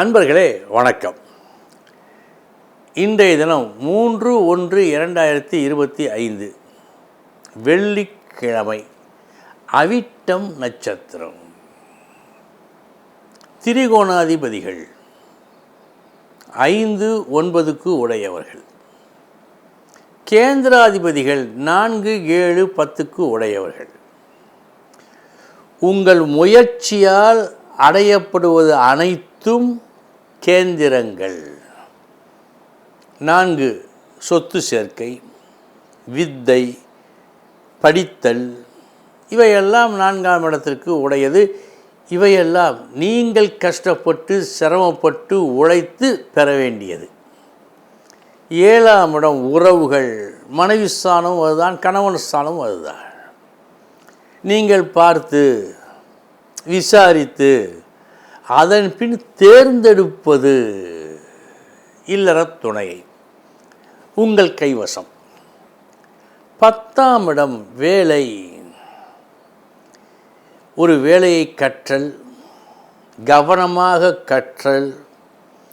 அன்பர்களே வணக்கம். இன்றைய தினம் மூன்று ஒன்று இரண்டாயிரத்தி இருபத்தி ஐந்து வெள்ளிக்கிழமை அவிட்டம் நட்சத்திரம். திரிகோணாதிபதிகள் ஐந்து ஒன்பதுக்கு உடையவர்கள். கேந்திராதிபதிகள் நான்கு ஏழு பத்துக்கு உடையவர்கள். உங்கள் முயற்சியால் அடையப்படுவது அனைத்தும் கேந்திரங்கள். நான்கு சொத்து சேர்க்கை வித்தை படித்தல் இவையெல்லாம் நான்காம் இடத்திற்கு உடையது. இவையெல்லாம் நீங்கள் கஷ்டப்பட்டு சிரமப்பட்டு உழைத்து பெற வேண்டியது. ஏழாம் இடம் உறவுகள். மனைவி ஸ்தானம் அதுதான் கணவன் ஸ்தானம் அதுதான். நீங்கள் பார்த்து விசாரித்து அதன் பின் தேர்ந்தெடுப்பது இல்லற துணையை. உங்கள் கைவசம். பத்தாம் இடம் வேலை. ஒரு வேலையை கற்றல் கவனமாக கற்றல்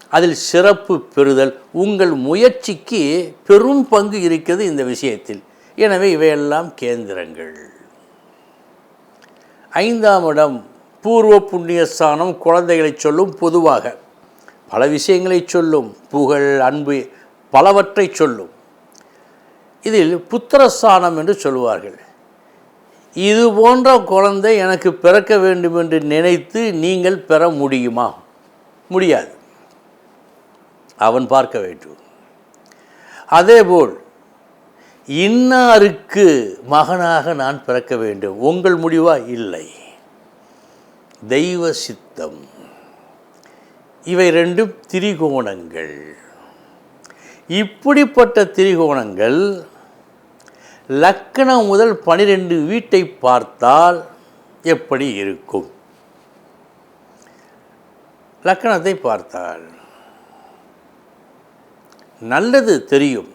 அதில் சிறப்பு பெறுதல். உங்கள் முயற்சிக்கு பெரும் பங்கு இருக்கிறது இந்த விஷயத்தில். எனவே இவையெல்லாம் கேந்திரங்கள். ஐந்தாம் இடம் பூர்வ புண்ணிய ஸ்தானம் குழந்தைகளை சொல்லும் பொதுவாக. பல விஷயங்களை சொல்லும் புகழ் அன்பு பலவற்றை சொல்லும். இதில் புத்திரஸ்தானம் என்று சொல்வார்கள் இது போன்ற குழந்தை எனக்கு பிறக்க வேண்டும் என்று நினைத்து நீங்கள் பெற முடியுமா? முடியாது. அவன் பார்க்க வேண்டும். அதேபோல் இன்னாருக்கு மகனாக நான் பிறக்க வேண்டும். உங்கள் முடிவா? இல்லை. தெய்வ சித்தம் இவை ரெண்டும் திரிகோணங்கள். இப்படிப்பட்ட திரிகோணங்கள் லக்கணம் முதல் பனிரெண்டு வீட்டை பார்த்தால் எப்படி இருக்கும்? லக்கணத்தை பார்த்தால் நல்லது தெரியும்.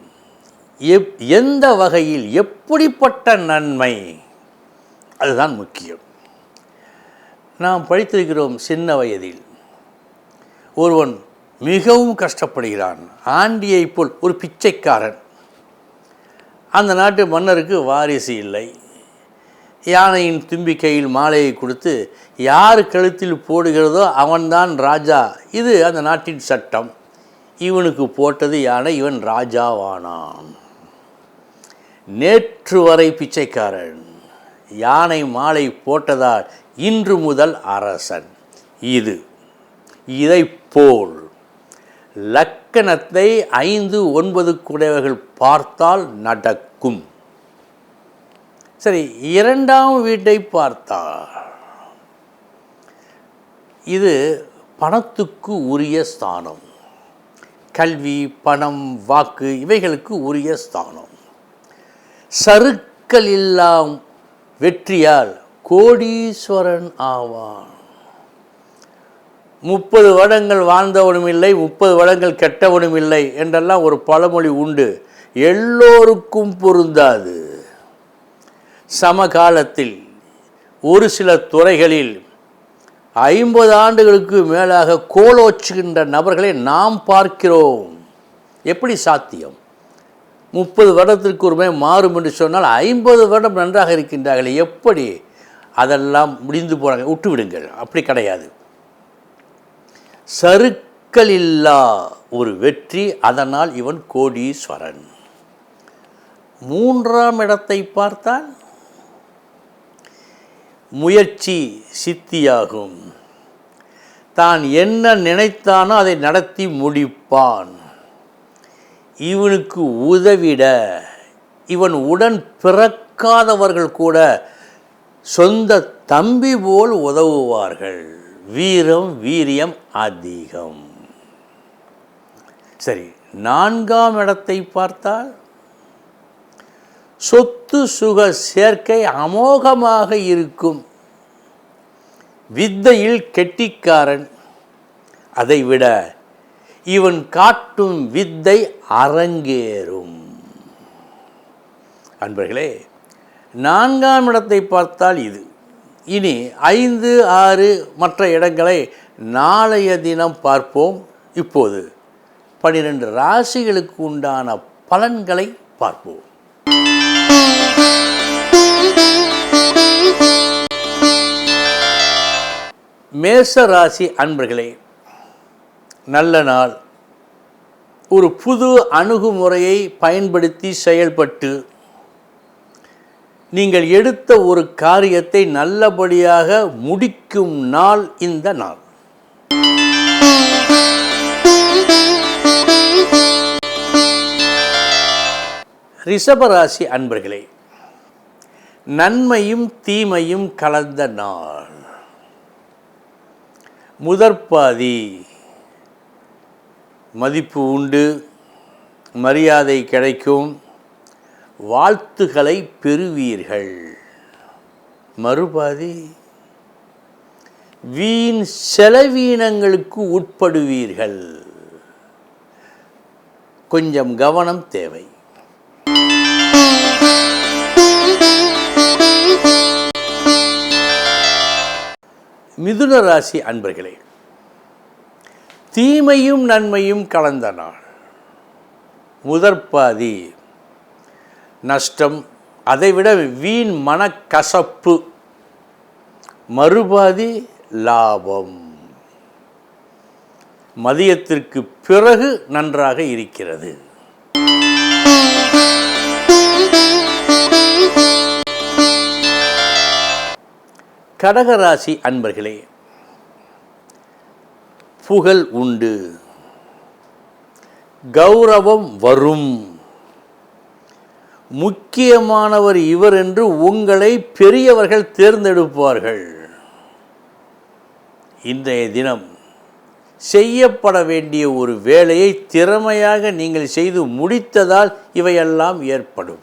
எப் எந்த வகையில் எப்படிப்பட்ட நன்மை? அதுதான் முக்கியம். நாம் படித்திருக்கிறோம் சின்ன வயதில். ஒருவன் மிகவும் கஷ்டப்படுகிறான். ஆண்டியைப் போல் ஒரு பிச்சைக்காரன். அந்த நாட்டு மன்னருக்கு வாரிசு இல்லை. யானையின் தும்பிக்கையில் மாலையை கொடுத்து யார் கழுத்தில் போடுகிறதோ அவன்தான் ராஜா. இது அந்த நாட்டின் சட்டம். இவனுக்கு போட்டது யானை இவன் ராஜாவானான் நேற்று வரை பிச்சைக்காரன். யானை மாலை போட்டதால் இன்று முதல் அரசன். இது இதைப்போல் லக்கணத்தை ஐந்து ஒன்பது குடைவர்கள் பார்த்தால் நடக்கும். சரி இரண்டாம் வீட்டை பார்த்தால். இது பணத்துக்கு உரிய ஸ்தானம். கல்வி பணம் வாக்கு இவைகளுக்கு உரிய ஸ்தானம். சருக்கள் இல்லாம் வெற்றியால் கோடீஸ்வரன் ஆவான். முப்பது வருடங்கள் வாழ்ந்தவனும் இல்லை முப்பது வருடங்கள் கெட்டவனும் இல்லை என்றெல்லாம் ஒரு பழமொழி உண்டு. எல்லோருக்கும் பொருந்தாது. சமகாலத்தில் ஒரு சில துறைகளில் ஐம்பது ஆண்டுகளுக்கு மேலாக கோலோச்சுகின்ற நபர்களை நாம் பார்க்கிறோம். எப்படி சாத்தியம்? முப்பது வருடத்திற்கு ஒருமே மாறும் என்று சொன்னால் ஐம்பது வருடம் நன்றாக இருக்கின்றார்கள் எப்படி? அதெல்லாம் முடிந்து போகிறாங்க விட்டு விடுங்கள். அப்படி கிடையாது. சருக்களில்லா ஒரு வெற்றி அதனால் இவன் கோடீஸ்வரன். மூன்றாம் இடத்தை பார்த்தால் முயற்சி சித்தியாகும். தான் என்ன நினைத்தானோ அதை நடத்தி முடிப்பான். இவனுக்கு உதவிட இவன் உடன் பிறக்காதவர்கள் கூட சொந்த தம்பி போல் உதவுவார்கள். வீரம் வீரியம் அதிகம். சரி நான்காம் இடத்தை பார்த்தால் சொத்து சுக சேர்க்கை அமோகமாக இருக்கும். வித்தையில் கெட்டிக்காரன் அதைவிட இவன் காட்டும் வித்தை அரங்கேறும். அன்பர்களே நான்காம் இடத்தை பார்த்தால் இது. இனி ஐந்து ஆறு மற்ற இடங்களை நாளைய தினம் பார்ப்போம். இப்போது பனிரெண்டு ராசிகளுக்கு உண்டான பலன்களை பார்ப்போம். மேச ராசி அன்பர்களே நல்ல நாள். ஒரு புது அணுகுமுறையை பயன்படுத்தி செயல்பட்டு நீங்கள் எடுத்த ஒரு காரியத்தை நல்லபடியாக முடிக்கும் நாள் இந்த நாள். ரிஷபராசி அன்பர்களே நன்மையும் தீமையும் கலந்த நாள். முதற்பாதி மதிப்பு உண்டு மரியாதை கிடைக்கும். வாழ்த்துக்களை பெறுவீர்கள். மறுபாதி வீண் செலவீனங்களுக்கு உட்படுவீர்கள். கொஞ்சம் கவனம் தேவை. மிதுன ராசி அன்பர்களே தீமையும் நன்மையும் கலந்த நாள். முதற்பாதி நஷ்டம் அதைவிட வீண் மனக்கசப்பு மறுபாதி லாபம். மதியத்திற்கு பிறகு நன்றாக இருக்கிறது. கடகராசி அன்பர்களே புகழ் உண்டு. கௌரவம் வரும். முக்கியமானவர் இவர் என்று உங்களை பெரியவர்கள் தேர்ந்தெடுப்பார்கள். இன்றைய தினம் செய்யப்பட வேண்டிய ஒரு வேலையை திறமையாக நீங்கள் செய்து முடித்ததால் இவையெல்லாம் ஏற்படும்.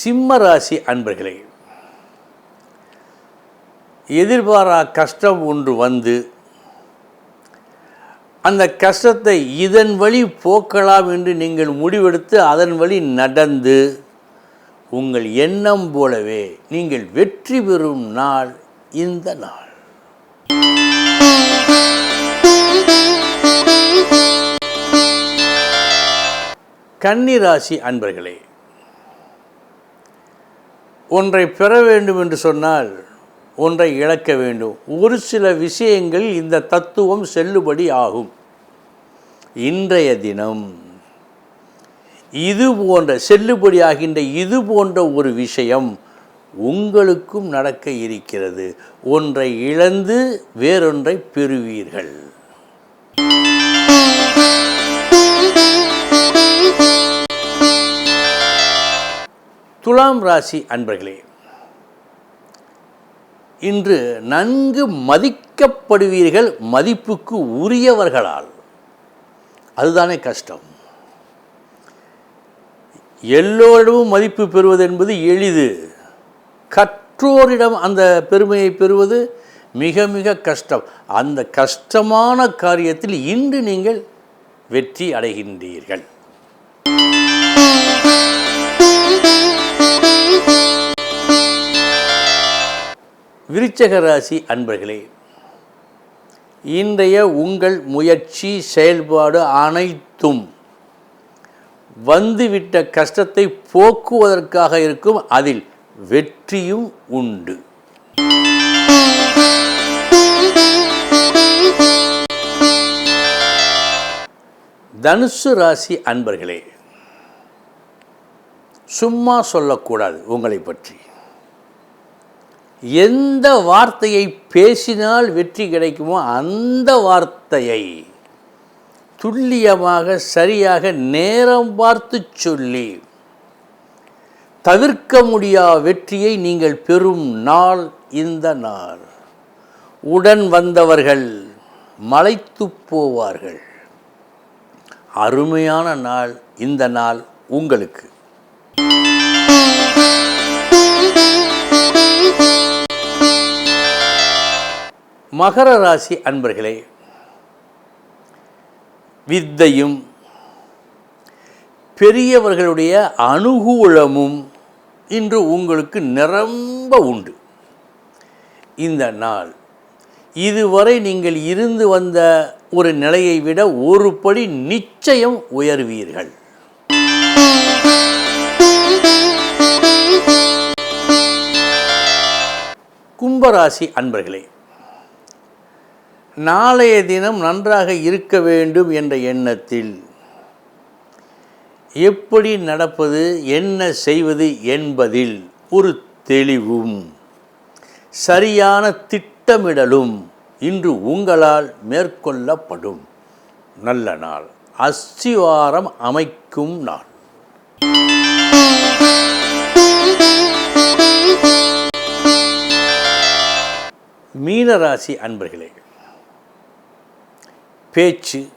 சிம்ம ராசி அன்பர்களே எதிர்பாரா கஷ்டம் ஒன்று வந்து அந்த கஷ்டத்தை இதன் வழி போக்கலாம் என்று நீங்கள் முடிவெடுத்து அதன் வழி நடந்து உங்கள் எண்ணம் போலவே நீங்கள் வெற்றி பெறும் நாள் இந்த நாள். கன்னிராசி அன்பர்களே ஒன்றை பெற வேண்டும் என்று சொன்னால் ஒன்றை இழக்க வேண்டும். ஒரு சில விஷயங்கள் இந்த தத்துவம் செல்லுபடி ஆகும். இன்றைய தினம் இது போன்ற செல்லுபடியாகின்ற இது போன்ற ஒரு விஷயம் உங்களுக்கும் நடக்க இருக்கிறது. ஒன்றை இழந்து வேறொன்றை பெறுவீர்கள். துலாம் ராசி அன்பர்களே இன்று நன்கு மதிக்கப்படுவீர்கள் மதிப்புக்கு உரியவர்களால். அதுதானே கஷ்டம். எல்லோரிடமும் மதிப்பு பெறுவது என்பது எளிது. கற்றோரிடம் அந்த பெருமையை பெறுவது மிக மிக கஷ்டம். அந்த கஷ்டமான காரியத்தில் இன்று நீங்கள் வெற்றி அடைகின்றீர்கள். விருச்சக ராசி அன்பர்களே இன்றைய உங்கள் முயற்சி செயல்பாடு அனைத்தும் வந்துவிட்ட கஷ்டத்தை போக்குவதற்காக இருக்கும் அதில் வெற்றியும் உண்டு. தனுசு ராசி அன்பர்களே சும்மா சொல்லக்கூடாது உங்களை பற்றி. எந்த வார்த்தையை பேசினால் வெற்றி கிடைக்குமோ அந்த வார்த்தையை துல்லியமாக சரியாக நேரம் பார்த்து சொல்லி தவிர்க்க முடியா வெற்றியை நீங்கள் பெறும் நாள் இந்த நாள். உடன் வந்தவர்கள் மலைத்து போவார்கள். அருமையான நாள் இந்த நாள் உங்களுக்கு. மகர ராசி அன்பர்களே வித்தையும் பெரியவர்களுடைய அனுகூலமும் இன்று உங்களுக்கு நிரம்ப உண்டு. இந்த நாள் இதுவரை நீங்கள் இருந்து வந்த ஒரு நிலையை விட ஒரு படி நிச்சயம் உயர்வீர்கள். கும்பராசி அன்பர்களே நாளைய தினம் நன்றாக இருக்க வேண்டும் என்ற எண்ணத்தில் எப்படி நடப்பது என்ன செய்வது என்பதில் ஒரு தெளிவும் சரியான திட்டமிடலும் இன்று உங்களால் மேற்கொள்ளப்படும். நல்ல நாள். அஸ்திவாரம் அமைக்கும் நாள். மீனராசி அன்பர்களே பேச்சு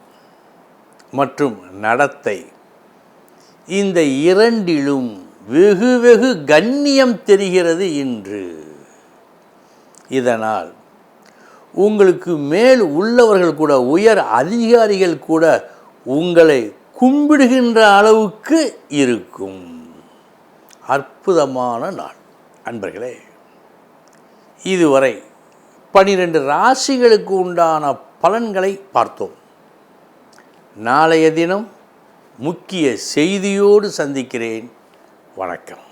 மற்றும் நடத்தை இந்த இரண்டிலும் வெகு வெகு கண்ணியம் தெரிகிறது இன்று. இதனால் உங்களுக்கு மேல் உள்ளவர்கள் கூட உயர் அதிகாரிகள் கூட உங்களை கும்பிடுகின்ற அளவுக்கு இருக்கும். அற்புதமான நாள் அன்பர்களே. இதுவரை பனிரெண்டு ராசிகளுக்கு உண்டான பலன்களை பார்த்தோம். நாளைய தினம் முக்கிய செய்தியோடு சந்திக்கிறேன். வணக்கம்.